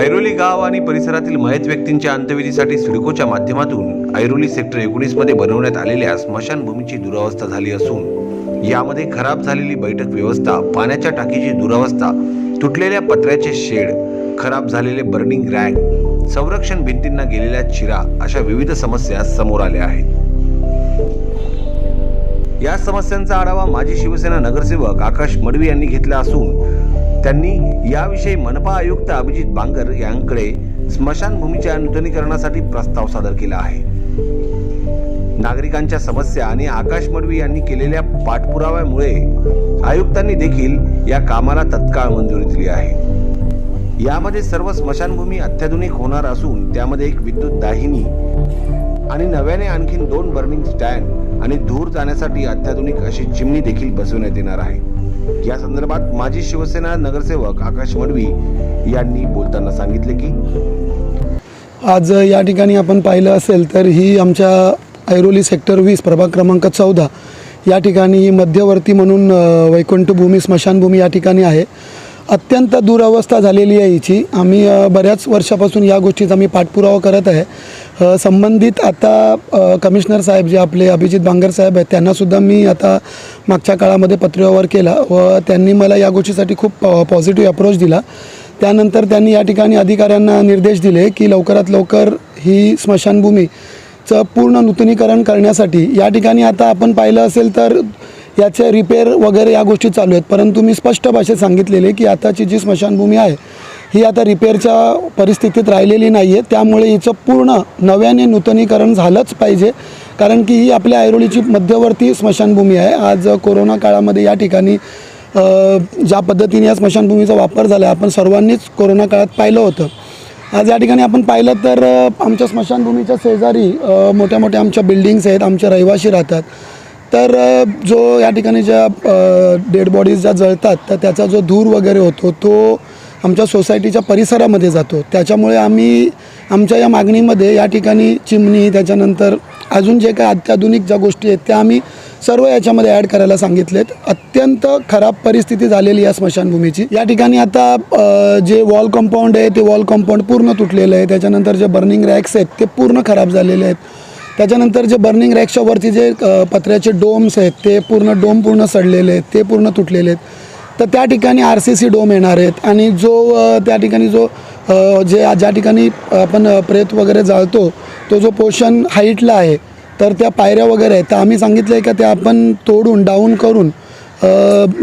ऐरोली गाव आणि परिसरातील मयत व्यक्तींच्या अंत्यविधीसाठी सिडकोच्या माध्यमातून ऐरोली सेक्टर एकोणीसमध्ये बनवण्यात आलेल्या स्मशानभूमीची दुरावस्था झाली असून यामध्ये खराब झालेली बैठक व्यवस्था पाण्याच्या टाकीची दुरावस्था तुटलेल्या पत्र्याचे शेड खराब झालेले बर्निंग रॅग संरक्षण भिंतींना गेलेल्या चिरा अशा विविध समस्या समोर आल्या आहेत. या समस्यांचा आढावा माजी शिवसेना नगरसेवक आकाश मडवी यांनी घेतला असून त्यांनी याविषयी मनपा आयुक्त अभिजित बांगर यांकडे स्मशानभूमीच्या नूतनीकरणासाठी प्रस्ताव सादर केला आहे. नागरिकांच्या समस्या आणि आकाश मडवी यांनी केलेल्या पाठपुराव्यामुळे आयुक्तांनी देखील या कामाला तत्काळ मंजुरी दिली आहे. यामध्ये सर्व स्मशानभूमी अत्याधुनिक होणार असून त्यामध्ये एक विद्युत दाहिनी आणि नव्याने आणखीन दोन बर्निंग स्टँड आणि धूर जाण्यासाठी अत्याधुनिक अशी चिमणी देखील बसवण्यात येणार आहे. या संदर्भात माजी शिवसेना नगरसेवक आकाश मडवी यांनी बोलताना सांगितले की आज या ठिकाणी आपण पाहिलं असेल तर ही आमच्या ऐरोली सेक्टर वीस प्रभाग क्रमांक चौदा या ठिकाणी मध्यवर्ती म्हणून वैकुंठभूमी स्मशानभूमी या ठिकाणी आहे. अत्यंत दुरावस्था झालेली आहे हिची. आम्ही बऱ्याच वर्षापासून या गोष्टीचा आम्ही पाठपुरावा करत आहे. संबंधित आता कमिशनर साहेब जे आपले अभिजित बांगर साहेब आहेत त्यांनासुद्धा मी आता मागच्या काळामध्ये पत्रव्यवहार केला व त्यांनी मला या गोष्टीसाठी खूप पॉझिटिव्ह अप्रोच दिला. त्यानंतर त्यांनी या ठिकाणी अधिकाऱ्यांना निर्देश दिले की लवकरात लवकर ही स्मशानभूमीचं पूर्ण नूतनीकरण करण्यासाठी या ठिकाणी आता आपण पाहिलं असेल तर याचे रिपेअर वगैरे या गोष्टी चालू आहेत. परंतु मी स्पष्ट भाषेत सांगितलेले की आताची जी स्मशानभूमी आहे ही आता रिपेअरच्या परिस्थितीत राहिलेली नाही आहे त्यामुळे हिचं पूर्ण नव्याने नूतनीकरण झालंच पाहिजे. कारण की ही आपल्या ऐरोलीची मध्यवर्ती स्मशानभूमी आहे. आज कोरोना काळामध्ये या ठिकाणी ज्या पद्धतीने या स्मशानभूमीचा वापर झाला आपण सर्वांनीच कोरोना काळात पाहिलं होतं. आज या ठिकाणी आपण पाहिलं तर आमच्या स्मशानभूमीच्या शेजारी मोठ्या मोठ्या आमच्या बिल्डिंग्स आहेत आमचे रहिवासी राहतात. तर जो या ठिकाणी ज्या डेड बॉडीज ज्या जळतात तर त्याचा जो धूर वगैरे होतो तो आमच्या सोसायटीच्या परिसरामध्ये जातो. त्याच्यामुळे आम्ही आमच्या या मागणीमध्ये या ठिकाणी चिमणी त्याच्यानंतर अजून जे काही अत्याधुनिक ज्या गोष्टी आहेत त्या आम्ही सर्व याच्यामध्ये ॲड करायला सांगितलेत. अत्यंत खराब परिस्थिती झालेली या स्मशानभूमीची. या ठिकाणी आता जे वॉल कंपाऊंड आहे ते वॉल कंपाऊंड पूर्ण तुटलेलं आहे. त्याच्यानंतर जे बर्निंग रॅक्स आहेत ते पूर्ण खराब झालेले आहेत. त्याच्यानंतर जे बर्निंग रॅक्सच्या वरती जे पत्र्याचे डोम्स आहेत ते पूर्ण डोम पूर्ण सडलेले आहेत ते पूर्ण तुटलेले आहेत. तर त्या ठिकाणी आर सी सी डोम येणार आहेत आणि जो त्या ठिकाणी जो जे ज्या ठिकाणी आपण प्रेत वगैरे जाळतो तो जो पोषण हाईटला आहे तर त्या पायऱ्या वगैरे आहेत. तर आम्ही सांगितलं आहे का त्या आपण तोडून डाऊन करून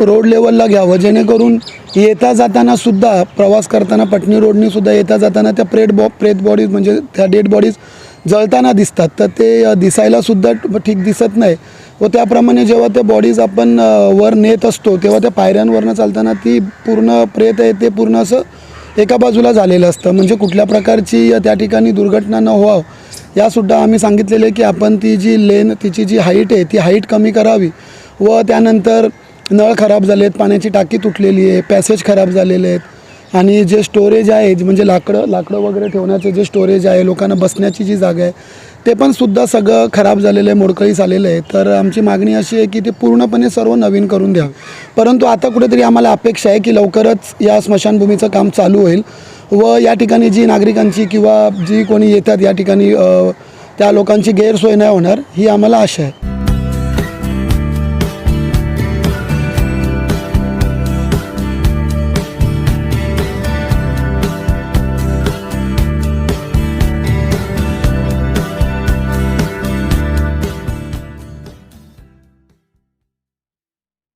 रोड लेवलला घ्यावं. जेणेकरून येता जाताना सुद्धा प्रवास करताना पटणी रोडनी सुद्धा येता जाताना त्या प्रेट बॉ प्रेत बॉडीज म्हणजे त्या डेड बॉडीज जळताना दिसतात. तर ते दिसायलासुद्धा ठीक दिसत नाही. व त्याप्रमाणे जेव्हा त्या बॉडीज आपण वर नेत असतो तेव्हा त्या पायऱ्यांवरनं चालताना ती पूर्ण प्रेत आहे ते पूर्ण असं एका बाजूला झालेलं असतं. म्हणजे कुठल्या प्रकारची त्या ठिकाणी दुर्घटना न व्हावं यासुद्धा आम्ही सांगितलेले की आपण ती जी लेन तिची जी हाईट आहे ती हाईट कमी करावी. व त्यानंतर नळ खराब झाले आहेत पाण्याची टाकी तुटलेली आहे पॅसेज खराब झालेले आहेत. आणि जे स्टोरेज आहे म्हणजे लाकडं लाकडं वगैरे ठेवण्याचं जे स्टोरेज आहे लोकांना बसण्याची जी जागा आहे ते पण सुद्धा सगळं खराब झालेलं आहे मोडकळीस आलेलं आहे. तर आमची मागणी अशी आहे की ते पूर्णपणे सर्व नवीन करून द्या. परंतु आता कुठेतरी आम्हाला अपेक्षा आहे की लवकरच या स्मशानभूमीचं काम चालू होईल व या ठिकाणी जी नागरिकांची किंवा जी कोणी येतात या ठिकाणी त्या लोकांची गैरसोय नाही होणार ही आम्हाला आशा आहे.